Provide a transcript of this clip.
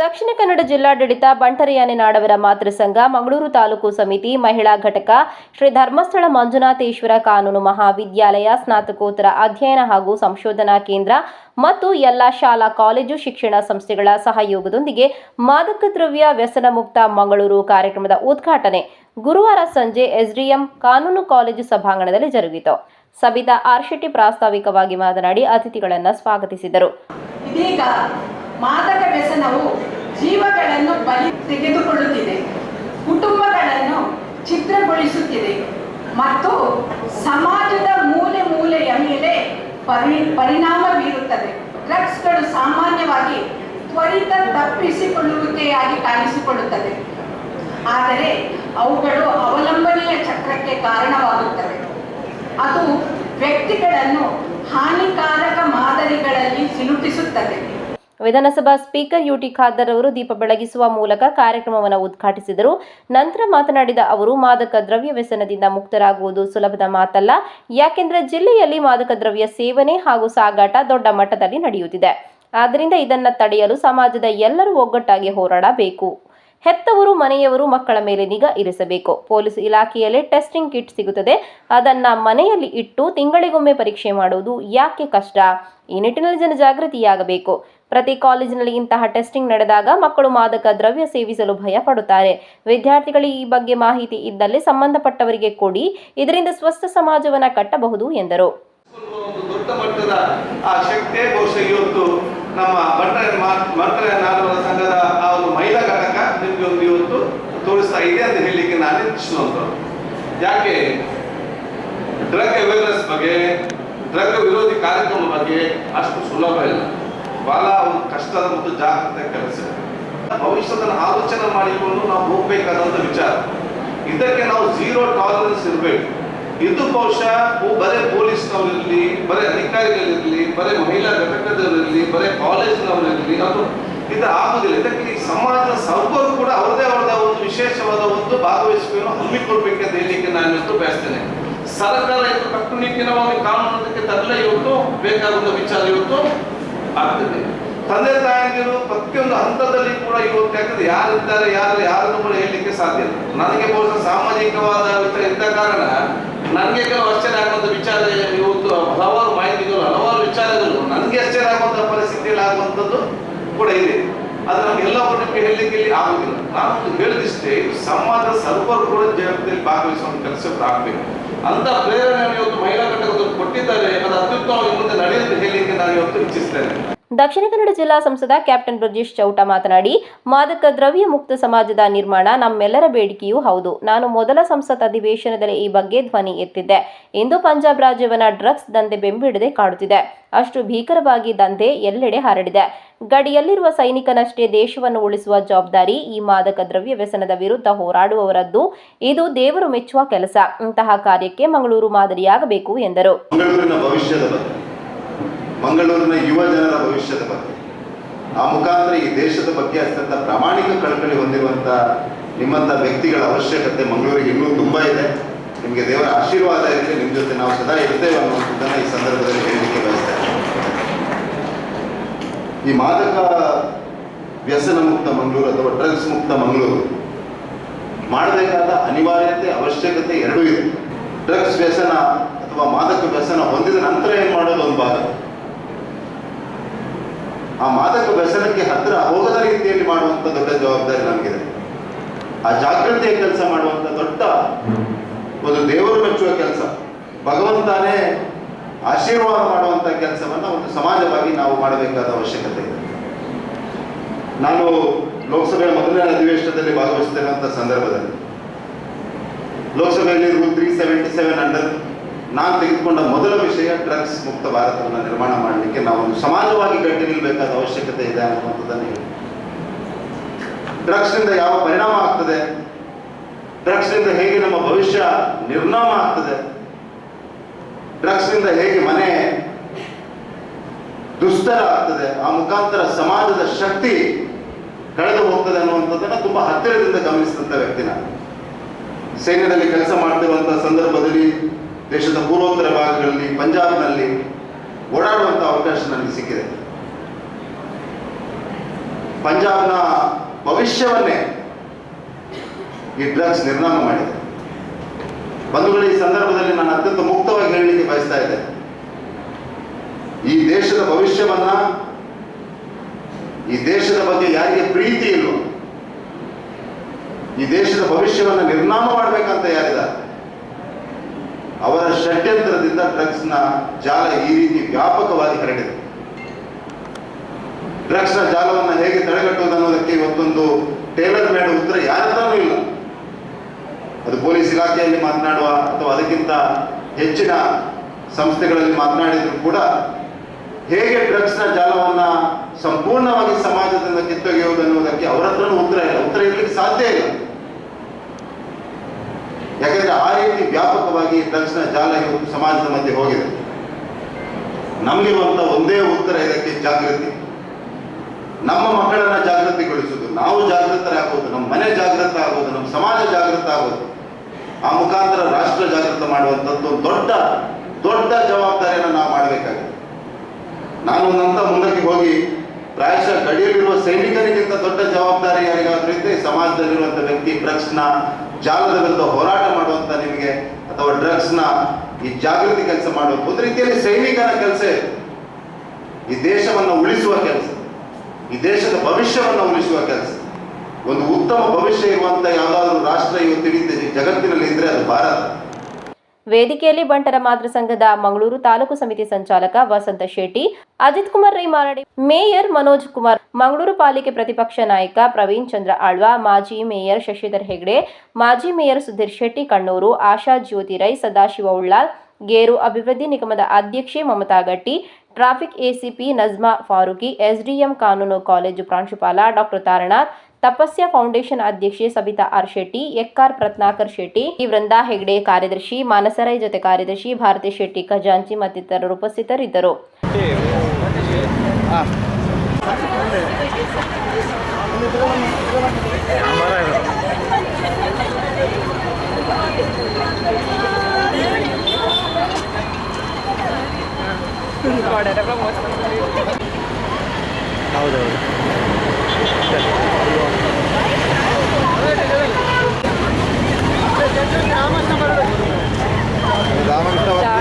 ದಕ್ಷಿಣ ಕನ್ನಡ ಜಿಲ್ಲಾಡಳಿತ ಬಂಟರಿಯಾನೆ ನಾಡವರ ಮಾತೃಸಂಘ ಮಂಗಳೂರು ತಾಲೂಕು ಸಮಿತಿ, ಮಹಿಳಾ ಘಟಕ, ಶ್ರೀ ಧರ್ಮಸ್ಥಳ ಮಂಜುನಾಥೇಶ್ವರ ಕಾನೂನು ಮಹಾವಿದ್ಯಾಲಯ, ಸ್ನಾತಕೋತ್ತರ ಅಧ್ಯಯನ ಹಾಗೂ ಸಂಶೋಧನಾ ಕೇಂದ್ರ ಮತ್ತು ಎಲ್ಲ ಶಾಲಾ, ಕಾಲೇಜು, ಶಿಕ್ಷಣ ಸಂಸ್ಥೆಗಳ ಸಹಯೋಗದೊಂದಿಗೆ ಮಾದಕ ದ್ರವ್ಯ ವ್ಯಸನ ಮುಕ್ತ ಮಂಗಳೂರು ಕಾರ್ಯಕ್ರಮದ ಉದ್ಘಾಟನೆ ಗುರುವಾರ ಸಂಜೆ ಎಸ್ಡಿಎಂ ಕಾನೂನು ಕಾಲೇಜು ಸಭಾಂಗಣದಲ್ಲಿ ಜರುಗಿತು. ಸಬಿತಾ ಆರ್ಶೆಟ್ಟಿ ಪ್ರಾಸ್ತಾವಿಕವಾಗಿ ಮಾತನಾಡಿ, ಅತಿಥಿಗಳನ್ನು ಸ್ವಾಗತಿಸಿದರು. ಮಾದಕ ವ್ಯಸನವು ಜೀವಗಳನ್ನು ಬಲಿ ತೆಗೆದುಕೊಳ್ಳುತ್ತಿದೆ. ಕುಟುಂಬಗಳನ್ನು ಚಿತ್ರಗೊಳಿಸುತ್ತಿದೆ ಮತ್ತು ಸಮಾಜದ ಮೂಲೆ ಮೂಲೆಯ ಮೇಲೆ ಪರಿ ಪರಿಣಾಮ ಬೀರುತ್ತದೆ. ಡ್ರಗ್ಸ್ಗಳು ಸಾಮಾನ್ಯವಾಗಿ ತ್ವರಿತ ತಪ್ಪಿಸಿಕೊಳ್ಳುವಿಕೆಯಾಗಿ ಕಾಣಿಸಿಕೊಳ್ಳುತ್ತದೆ. ಆದರೆ ಅವುಗಳು ಅವಲಂಬನೆಯ ಚಕ್ರಕ್ಕೆ ಕಾರಣವಾಗುತ್ತವೆ. ಅದು ವ್ಯಕ್ತಿಗಳನ್ನು ಹಾನಿಕಾರಕ ಮಾದರಿಗಳಲ್ಲಿ ಸಿಲುಕಿಸುತ್ತದೆ. ವಿಧಾನಸಭಾ ಸ್ಪೀಕರ್ ಯುಟಿ ಖಾದರ್ ಅವರು ದೀಪ ಬೆಳಗಿಸುವ ಮೂಲಕ ಕಾರ್ಯಕ್ರಮವನ್ನು ಉದ್ಘಾಟಿಸಿದರು. ನಂತರ ಮಾತನಾಡಿದ ಅವರು, ಮಾದಕ ದ್ರವ್ಯ ವ್ಯಸನದಿಂದ ಮುಕ್ತರಾಗುವುದು ಸುಲಭದ ಮಾತಲ್ಲ. ಯಾಕೆಂದರೆ ಜಿಲ್ಲೆಯಲ್ಲಿ ಮಾದಕ ದ್ರವ್ಯ ಸೇವನೆ ಹಾಗೂ ಸಾಗಾಟ ದೊಡ್ಡ ಮಟ್ಟದಲ್ಲಿ ನಡೆಯುತ್ತಿದೆ. ಆದ್ದರಿಂದ ಇದನ್ನು ತಡೆಯಲು ಸಮಾಜದ ಎಲ್ಲರೂ ಒಗ್ಗಟ್ಟಾಗಿ ಹೋರಾಡಬೇಕು. ಹೆತ್ತವರು, ಮನೆಯವರು ಮಕ್ಕಳ ಮೇಲೆ ನಿಗಾ ಇರಿಸಬೇಕು. ಪೊಲೀಸ್ ಇಲಾಖೆಯಲ್ಲಿ ಟೆಸ್ಟಿಂಗ್ ಕಿಟ್ ಸಿಗುತ್ತದೆ. ಅದನ್ನ ಮನೆಯಲ್ಲಿ ಇಟ್ಟು ತಿಂಗಳಿಗೊಮ್ಮೆ ಪರೀಕ್ಷೆ ಮಾಡುವುದು ಯಾಕೆ ಕಷ್ಟ? ಈ ನಿಟ್ಟಿನಲ್ಲಿ ಜನಜಾಗೃತಿಯಾಗಬೇಕು ಪ್ರತಿ ಕಾಲೇಜಿನಲ್ಲಿ ಇಂತಹ ಟೆಸ್ಟಿಂಗ್ ನಡೆದಾಗ ಮಕ್ಕಳು ಮಾದಕ ದ್ರವ್ಯ ಸೇವಿಸಲು ಭಯ ಪಡುತ್ತಾರೆ. ವಿದ್ಯಾರ್ಥಿಗಳಿಗೆ ಈ ಬಗ್ಗೆ ಮಾಹಿತಿ ಇದ್ದಲ್ಲಿ ಸಂಬಂಧಪಟ್ಟವರಿಗೆ ಕೊಡಿ, ಇದರಿಂದ ಸ್ವಸ್ಥ ಸಮಾಜವನ್ನ ಕಟ್ಟಬಹುದು ಎಂದರು. ನಮ್ಮ ಸಂಘದ ಆ ಮಹಿಳಾ ನಿಮ್ಗೆ ಇದೆ ಅಂತ ಯಾಕೆ? ಡ್ರಗ್ ಅವೇರ್ನೆಸ್ ಬಗ್ಗೆ, ಡ್ರಗ್ ವಿರೋಧಿ ಕಾರ್ಯಕ್ರಮ ಬಗ್ಗೆ ಅಷ್ಟು ಸುಲಭ ಇಲ್ಲ. ಬಹಳ ಕಷ್ಟದ ಮತ್ತು ಜಾಗೃತ ಕೆಲಸ. ಭವಿಷ್ಯದ ಆಲೋಚನೆ ಮಾಡಿಕೊಂಡು ನಾವು ಹೋಗ್ಬೇಕಾದಂತ ವಿಚಾರ. ಇದಕ್ಕೆ ನಾವು ಝೀರೋ ಟಾಲರೆನ್ಸ್ ಇರಬೇಕು. ಇದು ಬಹುಶಃ ಬರೇ ಪೊಲೀಸ್ನವರಿರಲಿ ಬರೇ ಅಧಿಕಾರಿಗಳಿರಲಿ, ಬರೇ ಮಹಿಳಾ ಘಟಕದವರಿರಲಿ, ಬರೇ ಕಾಲೇಜ್ನವರಿರಲಿ ಅದು ಇದು ಆಗುದಿಲ್ಲ. ಇದಕ್ಕೆ ಈ ಸಮಾಜದ ಸರ್ವರು ಕೂಡ ಅವರದೇ ಅವರದ ಒಂದು ವಿಶೇಷವಾದ ಒಂದು ಭಾಗವಹಿಸುವಿಕೆಯನ್ನು ಹಮ್ಮಿಕೊಳ್ಬೇಕಂತ ಹೇಳಲಿಕ್ಕೆ ನಾನು ಇವತ್ತು ಬಯಸ್ತೇನೆ. ಸರ್ಕಾರ ಇದು ಒಂದು ಕಾನೂನಕ್ಕೆ ತರಲೇ ಇವತ್ತು ಬೇಕಾಗುವ ವಿಚಾರ ಇವತ್ತು ಆಗ್ತದೆ. ತಂದೆ ತಾಯಂದಿರು ಪ್ರತಿಯೊಂದು ಹಂತದಲ್ಲಿ ಕೂಡ ಇವತ್ತು ಯಾಕಂದ್ರೆ ಯಾರಿದ್ದಾರೆ ಯಾರು ಯಾರನ್ನು ಕೂಡ ಹೇಳಲಿಕ್ಕೆ ಸಾಧ್ಯ ಇಲ್ಲ. ನನಗೆ ಬಹುಶಃ ಸಾಮಾಜಿಕವಾದ ವಿಚಾರ ಇದ್ದ ಕಾರಣ ನನಗೆ ಕೆಲವು ಆಶ್ಚರ್ಯ ಆಗುವಂತ ವಿಚಾರ ಇವತ್ತು ಹಲವಾರು ಮಾಹಿತಿಗಳು, ಹಲವಾರು ವಿಚಾರಗಳು ನನಗೆ ಆಶ್ಚರ್ಯ ಆಗುವಂತಹ ಪರಿಸ್ಥಿತಿಯಲ್ಲಿ ಆಗುವಂಥದ್ದು ಕೂಡ ಇದೆ. ಅದು ನಮ್ಗೆಲ್ಲ ನಿಮಗೆ ಹೇಳಲಿಕ್ಕೆ ಇಲ್ಲಿ ಆಗುದಿಲ್ಲ. ನಾನು ಹೇಳಿದಿಷ್ಟೇ ಸಮಾಜ ಸರ್ವರು ಕೂಡ ಜಗತ್ತಲ್ಲಿ ಭಾಗವಹಿಸುವಂತ ಕೆಲಸ ಆಗಬೇಕು. ಅಂತ ಪ್ರೇರಣೆಯನ್ನು ಇವತ್ತು ಮಹಿಳಾ ಘಟಕದವರು ಕೊಟ್ಟಿದ್ದಾರೆ. ಅದು ಅತ್ಯುತ್ತಮವಾಗಿ ಮುಂದೆ ನಡೆಯುತ್ತೆ ಹೇಳಲಿಕ್ಕೆ ನಾನು ಇವತ್ತು ಇಚ್ಛಿಸ್ತೇನೆ. ದಕ್ಷಿಣ ಕನ್ನಡ ಜಿಲ್ಲಾ ಸಂಸದ ಕ್ಯಾಪ್ಟನ್ ಬ್ರಜೇಶ್ ಚೌಟ ಮಾತನಾಡಿ, ಮಾದಕ ದ್ರವ್ಯ ಮುಕ್ತ ಸಮಾಜದ ನಿರ್ಮಾಣ ನಮ್ಮೆಲ್ಲರ ಬೇಡಿಕೆಯೂ ಹೌದು. ನಾನು ಮೊದಲ ಸಂಸತ್ ಅಧಿವೇಶನದಲ್ಲಿ ಈ ಬಗ್ಗೆ ಧ್ವನಿ ಎತ್ತಿದ್ದೆ. ಇಂದು ಪಂಜಾಬ್ ರಾಜ್ಯವನ್ನ ಡ್ರಗ್ಸ್ ದಂಧೆ ಬೆಂಬಿಡದೆ ಕಾಡುತ್ತಿದೆ. ಅಷ್ಟು ಭೀಕರವಾಗಿ ದಂಧೆ ಎಲ್ಲೆಡೆ ಹರಡಿದೆ. ಗಡಿಯಲ್ಲಿರುವ ಸೈನಿಕನಷ್ಟೇ ದೇಶವನ್ನು ಉಳಿಸುವ ಜವಾಬ್ದಾರಿ ಈ ಮಾದಕ ದ್ರವ್ಯ ವ್ಯಸನದ ವಿರುದ್ಧ ಹೋರಾಡುವವರದ್ದು. ಇದು ದೇವರು ಮೆಚ್ಚುವ ಕೆಲಸ. ಇಂತಹ ಕಾರ್ಯಕ್ಕೆ ಮಂಗಳೂರು ಮಾದರಿಯಾಗಬೇಕು ಎಂದರು. ಮಂಗಳೂರಿನ ಯುವ ಜನರ ಭವಿಷ್ಯದ ಬಗ್ಗೆ. ಆ ಮುಖಾಂತರ ಈ ದೇಶದ ಬಗ್ಗೆ ಅತ್ಯಂತ ಪ್ರಾಮಾಣಿಕ ಕಳಕಳಿ ಹೊಂದಿರುವಂತ ನಿಮ್ಮಂತ ವ್ಯಕ್ತಿಗಳ ಅವಶ್ಯಕತೆ ಮಂಗಳೂರಿಗೆ ಇನ್ನೂ ತುಂಬಾ ಇದೆ. ನಿಮಗೆ ದೇವರ ಆಶೀರ್ವಾದ ಇರಲಿ ನಿಮ್ಮ ಜೊತೆ ನಾವು ಸದಾ ಇರ್ತೇವೆ ಅನ್ನುವಂಥದ್ದನ್ನು ಈ ಸಂದರ್ಭದಲ್ಲಿ ಹೇಳಲಿಕ್ಕೆ ಬಯಸ್ತೇವೆ ಈ ಮಾದಕ ವ್ಯಸನ ಮುಕ್ತ ಮಂಗಳೂರು ಅಥವಾ ಡ್ರಗ್ಸ್ ಮುಕ್ತ ಮಂಗಳೂರು ಮಾಡಬೇಕಾದ ಅನಿವಾರ್ಯತೆ, ಅವಶ್ಯಕತೆ ಎರಡೂ ಇದೆ. ಡ್ರಗ್ಸ್ ವ್ಯಸನ ಅಥವಾ ಮಾದಕ ವ್ಯಸನ ಹೊಂದಿದ ನಂತರ ಏನು ಮಾಡೋದು ಒಂದು ಭಾಗ? ಆ ಮಾದಕ ವ್ಯಸನಕ್ಕೆ ಹತ್ತಿರ ಹೋಗದ ರೀತಿಯಲ್ಲಿ ಮಾಡುವಂತ ದೊಡ್ಡ ಜವಾಬ್ದಾರಿ ನಮಗಿದೆ. ಆ ಜಾಗೃತಿಯ ಕೆಲಸ ಮಾಡುವಂತ ದೊಡ್ಡ ಒಂದು ದೇವರು ಮೆಚ್ಚುವ ಕೆಲಸ. ಭಗವಂತನೇ ಆಶೀರ್ವಾದ ಮಾಡುವಂತ ಕೆಲಸವನ್ನ ಒಂದು ಸಮಾಜವಾಗಿ ನಾವು ಮಾಡಬೇಕಾದ ಅವಶ್ಯಕತೆ ಇದೆ. ನಾನು ಲೋಕಸಭೆಯ ಮೊದಲನೇ ಅಧಿವೇಶನದಲ್ಲಿ ಭಾಗವಹಿಸುತ್ತಿರುವಂತ ಸಂದರ್ಭದಲ್ಲಿ. ಲೋಕಸಭೆಯಲ್ಲಿ rule three seventy seven under ನಾನು ತೆಗೆದುಕೊಂಡ ಮೊದಲ ವಿಷಯ ಡ್ರಗ್ಸ್ ಮುಕ್ತ ಭಾರತವನ್ನು ನಿರ್ಮಾಣ ಮಾಡಲಿಕ್ಕೆ ನಾವು ಒಂದು ಸಮಾಜವಾಗಿ ಗಟ್ಟಿ ನಿಲ್ಲಬೇಕಾದ ಅವಶ್ಯಕತೆ ಇದೆ ಅನ್ನುವಂಥದ್ದನ್ನು ಹೇಳಿ ಡ್ರಗ್ಸ್ನಿಂದ ಯಾವ ಪರಿಣಾಮ ಆಗ್ತದೆ? ಡ್ರಗ್ಸ್ನಿಂದ ಹೇಗೆ ನಮ್ಮ ಭವಿಷ್ಯ ನಿರ್ನಾಮ ಆಗ್ತದೆ? ಡ್ರಗ್ಸ್ನಿಂದ ಹೇಗೆ ಮನೆ ದುಸ್ತರ ಆಗ್ತದೆ? ಆ ಮುಖಾಂತರ ಸಮಾಜದ ಶಕ್ತಿ ಕಳೆದು ಹೋಗ್ತದೆ ಅನ್ನುವಂಥದ್ದನ್ನ ತುಂಬಾ ಹತ್ತಿರದಿಂದ ಗಮನಿಸಿದಂಥ ವ್ಯಕ್ತಿನ ಸೈನ್ಯದಲ್ಲಿ ಕೆಲಸ ಮಾಡ್ತಿರುವಂತಹ ಸಂದರ್ಭದಲ್ಲಿ ದೇಶದ ಪೂರ್ವೋತ್ತರ ಭಾಗಗಳಲ್ಲಿ, ಪಂಜಾಬ್ನಲ್ಲಿ ಓಡಾಡುವಂತಹ ಅವಕಾಶ ನನಗೆ ಸಿಕ್ಕಿದೆ. ಪಂಜಾಬ್ನ ಭವಿಷ್ಯವನ್ನೇ ಈ ಡ್ರಗ್ಸ್ ನಿರ್ನಾಮ ಮಾಡಿದೆ. ಬಂಧುಗಳ ಈ ಸಂದರ್ಭದಲ್ಲಿ ನಾನು ಅತ್ಯಂತ ಮುಕ್ತವಾಗಿ ಹೇಳಲಿಕ್ಕೆ ಬಯಸ್ತಾ ಇದ್ದೆ. ಈ ದೇಶದ ಭವಿಷ್ಯವನ್ನ, ಈ ದೇಶದ ಬಗ್ಗೆ ಯಾರಿಗೆ ಪ್ರೀತಿ ಇಲ್ಲ ಈ ದೇಶದ ಭವಿಷ್ಯವನ್ನ ನಿರ್ನಾಮ ಮಾಡಬೇಕಂತ ಯಾರಿದ್ದಾರೆ? ಅವರ ಷಡ್ಯಂತ್ರದಿಂದ ಡ್ರಗ್ಸ್ನ ಜಾಲ ಈ ರೀತಿ ವ್ಯಾಪಕವಾಗಿ ಹರಡಿದೆ. ಡ್ರಗ್ಸ್ನ ಜಾಲವನ್ನು ಹೇಗೆ ತಡೆಗಟ್ಟುವುದು ಅನ್ನೋದಕ್ಕೆ ಇವತ್ತೊಂದು ಟೇಲರ್ ಮೇಡ್ ಉತ್ತರ ಯಾರತ್ರನೂ ಇಲ್ಲ. ಅದು ಪೊಲೀಸ್ ಇಲಾಖೆಯಲ್ಲಿ ಮಾತನಾಡುವ ಅಥವಾ ಅದಕ್ಕಿಂತ ಹೆಚ್ಚಿನ ಸಂಸ್ಥೆಗಳಲ್ಲಿ ಮಾತನಾಡಿದ್ರು ಕೂಡ ಹೇಗೆ ಡ್ರಗ್ಸ್ನ ಜಾಲವನ್ನ ಸಂಪೂರ್ಣವಾಗಿ ಸಮಾಜದಿಂದ ಕಿತ್ತೊಗೆಯುವುದು ಅನ್ನೋದಕ್ಕೆ ಅವರ ಹತ್ರನೂ ಉತ್ತರ ಇಲ್ಲ ಉತ್ತರ ಇರಲಿಕ್ಕೆ ಸಾಧ್ಯ ಇಲ್ಲ ಯಾಕಂದ್ರೆ ಆ ರೀತಿ ವ್ಯಾಪಕವಾಗಿ ತಕ್ಷಣ ಜಾಲ ಇವತ್ತು ಸಮಾಜದ ಮಧ್ಯೆ ಹೋಗಿದೆ. ನಮಗಿರುವಂತ ಒಂದೇ ಉತ್ತರ ಇದಕ್ಕೆ ಜಾಗೃತಿ. ನಮ್ಮ ಮಕ್ಕಳನ್ನ ಜಾಗೃತಿಗೊಳಿಸುವುದು, ನಾವು ಜಾಗೃತರಾಗೋದು ನಮ್ಮ ಮನೆ ಜಾಗೃತ ಆಗೋದು ನಮ್ಮ ಸಮಾಜ ಜಾಗೃತ ಆಗೋದು ಆ ಮುಖಾಂತರ ರಾಷ್ಟ್ರ ಜಾಗೃತ ಮಾಡುವಂಥದ್ದು ದೊಡ್ಡ ದೊಡ್ಡ ಜವಾಬ್ದಾರಿಯನ್ನು ನಾವು ಮಾಡಬೇಕಾಗಿದೆ. ನಾನು ನಂತರ ಮುಂದಕ್ಕೆ ಹೋಗಿ ಪ್ರಾಯಶಃ ಗಡಿಯಲ್ಲಿರುವ ಸೈನಿಕರಿಗಿಂತ ದೊಡ್ಡ ಜವಾಬ್ದಾರಿ ಯಾರಿಗಾದ್ರೂ ಇದ್ರೆ ಸಮಾಜದಲ್ಲಿರುವಂಥ ವ್ಯಕ್ತಿ ಡ್ರಗ್ಸ್ನ ಜಾಲದ ವಿರುದ್ಧ ಹೋರಾಟ ಮಾಡುವಂತ ನಿಮಗೆ ಅಥವಾ ಡ್ರಗ್ಸ್ನ ಈ ಜಾಗೃತಿ ಕೆಲಸ ಮಾಡುವಂತ ಒಂದು ರೀತಿಯಲ್ಲಿ ಸೈನಿಕನ ಕೆಲಸ ಈ ದೇಶವನ್ನು ಉಳಿಸುವ ಕೆಲಸ. ಈ ದೇಶದ ಭವಿಷ್ಯವನ್ನು ಉಳಿಸುವ ಕೆಲಸ. ಒಂದು ಉತ್ತಮ ಭವಿಷ್ಯ ಇರುವಂತ ಯಾವುದಾದ್ರೂ ರಾಷ್ಟ್ರ ಇವತ್ತಿನ ಜಗತ್ತಿನಲ್ಲಿ ಇದ್ರೆ ಅದು ಭಾರತ. ವೇದಿಕೆಯಲ್ಲಿ ಬಂಟರ ಮಾತೃ ಸಂಘದ ಮಂಗಳೂರು ತಾಲೂಕು ಸಮಿತಿ ಸಂಚಾಲಕ ವಸಂತ ಶೆಟ್ಟಿ, ಅಜಿತ್ ಕುಮಾರ್ ರೈ ಮಾರಾಡಿ. ಮೇಯರ್ ಮನೋಜ್ ಕುಮಾರ್, ಮಂಗಳೂರು ಪಾಲಿಕೆ ಪ್ರತಿಪಕ್ಷ ನಾಯಕ ಪ್ರವೀಣ್ ಚಂದ್ರ ಆಳ್ವ, ಮಾಜಿ ಮೇಯರ್ ಶಶಿಧರ್ ಹೆಗ್ಡೆ, ಮಾಜಿ ಮೇಯರ್ ಸುಧೀರ್ ಶೆಟ್ಟಿ ಕಣ್ಣೂರು, ಆಶಾ ಜ್ಯೋತಿ ರೈ, ಸದಾಶಿವ ಉಳ್ಳಾಲ್ ಗೇರು ಅಭಿವೃದ್ಧಿ ನಿಗಮದ ಅಧ್ಯಕ್ಷೆ Mamata Gatti, traffic ACP Najma Farooqui, SDM ಕಾನೂನು ಕಾಲೇಜು ಪ್ರಾಂಶುಪಾಲ ಡಾಕ್ಟರ್ ತಾರನಾಥ್ ತಪಸ್ಯ ಫೌಂಡೇಶನ್ ಅಧ್ಯಕ್ಷೆ ಸಬಿತಾ ಆರ್ ಶೆಟ್ಟಿ, ಎಕ್ಕಾರ್ ಪ್ರತ್ನಾಕರ್ ಶೆಟ್ಟಿ ಈ ವೃಂದಾ ಹೆಗ್ಡೆ ಕಾರ್ಯದರ್ಶಿ, ಮಾನಸರೈ ಜೊತೆ ಕಾರ್ಯದರ್ಶಿ ಭಾರತಿ ಶೆಟ್ಟಿ ಖಜಾಂಚಿ ಮತ್ತಿತರರು ಉಪಸ್ಥಿತರಿದ್ದರು. তা